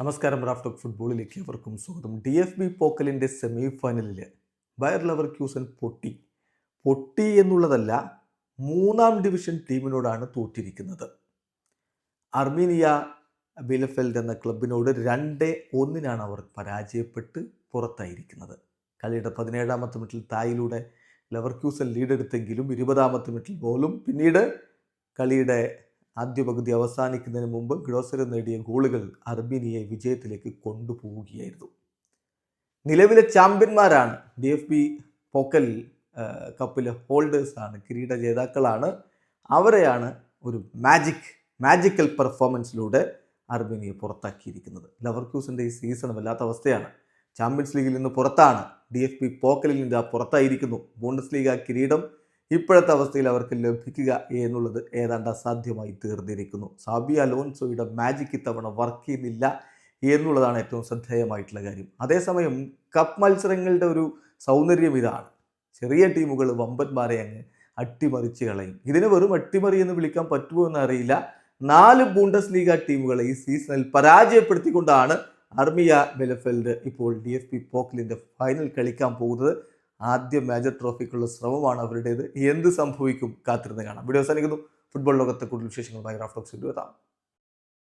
നമസ്കാരം റാഫ്റ്റോക്ക് ഫുട്ബോളിലേക്ക് അവർക്കും സ്വാഗതം. ഡി എഫ് ബി പോക്കലിന്റെ സെമി ഫൈനലിൽ ബയർ ലവർ ക്യൂസൻ പൊട്ടി. പൊട്ടി എന്നുള്ളതല്ല മൂന്നാം ഡിവിഷൻ ടീമിനോടാണ് തോറ്റിരിക്കുന്നത്. അർമീനിയ ബിലഫെൽഡ് എന്ന ക്ലബിനോട് രണ്ട് ഒന്നിനാണ് അവർ പരാജയപ്പെട്ട് പുറത്തായിരിക്കുന്നത്. കളിയുടെ പതിനേഴാമത്തെ മിനിറ്റിൽ തായിലൂടെ ലവർ ക്യൂസൻ ലീഡെടുത്തെങ്കിലും ഇരുപതാമത്തെ മിനിറ്റിൽ പോലും പിന്നീട് കളിയുടെ ആദ്യ പകുതി അവസാനിക്കുന്നതിന് മുമ്പ് ഗ്രോസറി നേടിയ ഗോളുകൾ അർബിനിയെ വിജയത്തിലേക്ക് കൊണ്ടുപോവുകയായിരുന്നു. നിലവിലെ ചാമ്പ്യന്മാരാണ് ഡി എഫ് ബി പോക്കൽ കപ്പിലെ ഹോൾഡേഴ്സാണ് കിരീട ജേതാക്കളാണ്. അവരെയാണ് ഒരു മാജിക് മാജിക്കൽ പെർഫോമൻസിലൂടെ അർബിനിയെ പുറത്താക്കിയിരിക്കുന്നത്. ലവർക്യൂസിന്റെ ഈ സീസൺ വല്ലാത്ത അവസ്ഥയാണ്. ചാമ്പ്യൻസ് ലീഗിൽ നിന്ന് പുറത്താണ്. ഡി എഫ് ബി പോക്കലിൽ നിന്ന് പുറത്തായിരിക്കുന്നു. ബോണ്ടസ് ലീഗ കിരീടം ഇപ്പോഴത്തെ അവസ്ഥയിൽ അവർക്ക് ലഭിക്കുക എന്നുള്ളത് ഏതാണ്ട് അസാധ്യമായി തീർന്നിരിക്കുന്നു. സാബി അലോൻസോയുടെ മാജിക് ഇത്തവണ വർക്ക് ചെയ്യുന്നില്ല എന്നുള്ളതാണ് ഏറ്റവും ശ്രദ്ധേയമായിട്ടുള്ള കാര്യം. അതേസമയം കപ്പ് മത്സരങ്ങളുടെ ഒരു സൗന്ദര്യം ഇതാണ്. ചെറിയ ടീമുകൾ വമ്പന്മാരെ അങ്ങ് അട്ടിമറിച്ച് കളയും. ഇതിനെ വെറും അട്ടിമറി എന്ന് വിളിക്കാൻ പറ്റുമോ എന്ന് അറിയില്ല നാല് ബൂണ്ടസ് ലീഗ ടീമുകളെ ഈ സീസണിൽ പരാജയപ്പെടുത്തിക്കൊണ്ടാണ് അർമിയ ബെലഫെൽഡ് ഇപ്പോൾ ഡി എഫ് പി പോക്കലിന്റെ ഫൈനൽ കളിക്കാൻ പോകുന്നത്. ആദ്യ മേജർ ട്രോഫിക്കുള്ള ശ്രമമാണ് അവരുടേത്. എന്ത് സംഭവിക്കും കാത്തിരുന്ന് കാണാം. വീഡിയോ അവസാനിക്കുന്നു. ഫുട്ബോൾ ലോകത്തെ കൂടുതൽ വിശേഷങ്ങളുമായി റാഫ്റ്റോക്സ് എത്താം.